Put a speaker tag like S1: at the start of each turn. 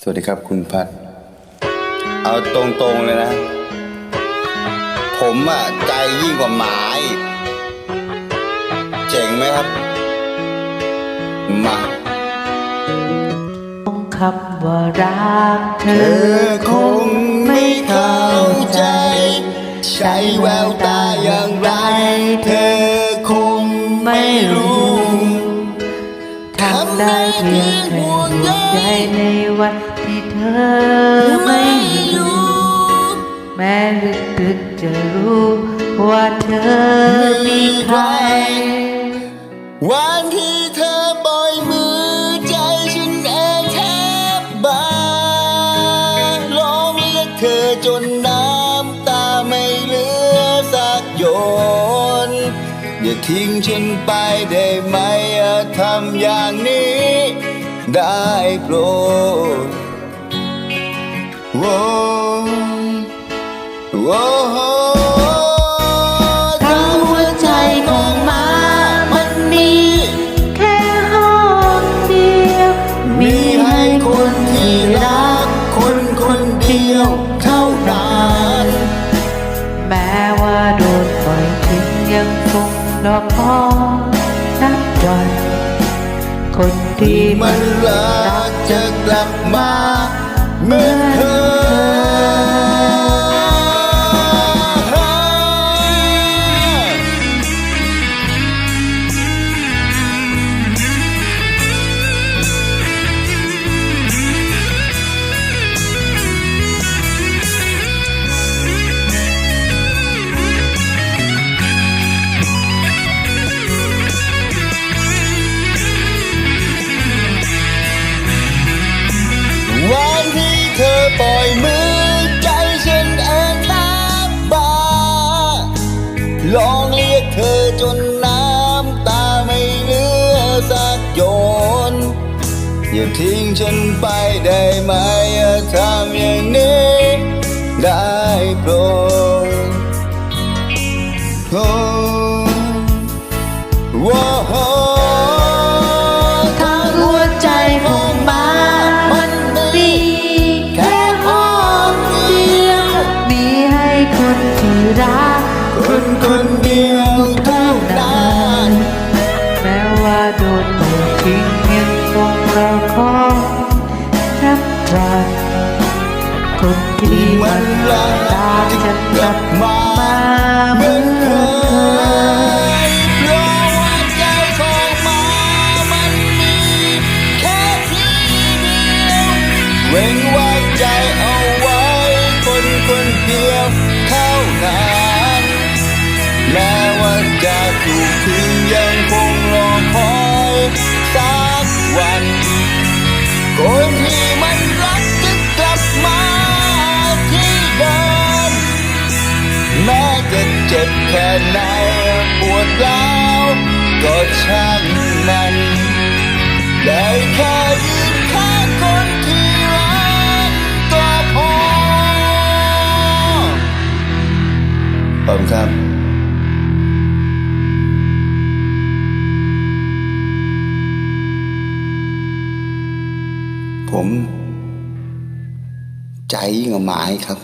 S1: สวัสดีครับคุณพัด เอาตรงๆเลยนะ ผมอะใจยิ่งกว่าหมาอีกเจ๋งไหมครับ มา
S2: คำว่ารักเธ
S1: เธ
S2: อ
S1: อคงไม่เข้าใจ ใช้แววตาอย่างไร เธอคงไม่รู้
S2: ทำได้เพียงแค่ห่วง ในวันที่เธอไม่อยู่ แม้ลึกๆจะรู้ว่าเธอมีใคร
S1: วันที่เธอปล่อยมือใจฉันเองแทบบานร้องเรียกเธอจนน้ำตาไม่เหลือสักหยดอย่าทิ้งฉันไปได้ไหมอย่าทำอย่างนี้ ได้โปรดโว้โว้
S2: ทั้งหัวใจของหมามันมีแค่ห้องเดียว
S1: มีให้คนที่รักคนคนเดียวเท่านั้น
S2: แม้ว่าโดนปล่อยทิ้งยังคงรอคอยนับวัน คนที่
S1: มั
S2: นน
S1: รักจะกลับมาเหมือนเคย จนน้ำตาไม่เหลือสักหยนอย่าทิ้งฉันไปได้ไหมอย่าทำอย่างนี้ได้โปรดโอ้โว้
S2: ทั้งหัวใจของหมามันมีแค่ห้องเดียวมีให้คนที่รัก
S1: คนคนเดียว
S2: โดนปล่อยทิ้งยังคงรอคอยนับวันคนที่
S1: มั
S2: นน
S1: รัก
S2: ตาม
S1: จะ
S2: ฉัน
S1: กลับมาเห
S2: เห
S1: มื
S2: มื
S1: อ
S2: อนน
S1: เค
S2: เคย
S1: ยเพราะว่าใจของมามันมีแค่ที่เดียวเว้นไว้ใจเอาไว้คนคนเดียวเท่านั้นแม้ว่าจะ ก็ช่างมันได้แค่ยืนข้างคนที่รักก็พอขอบคุณครับผม ใจงกว่าหมาอีกครับ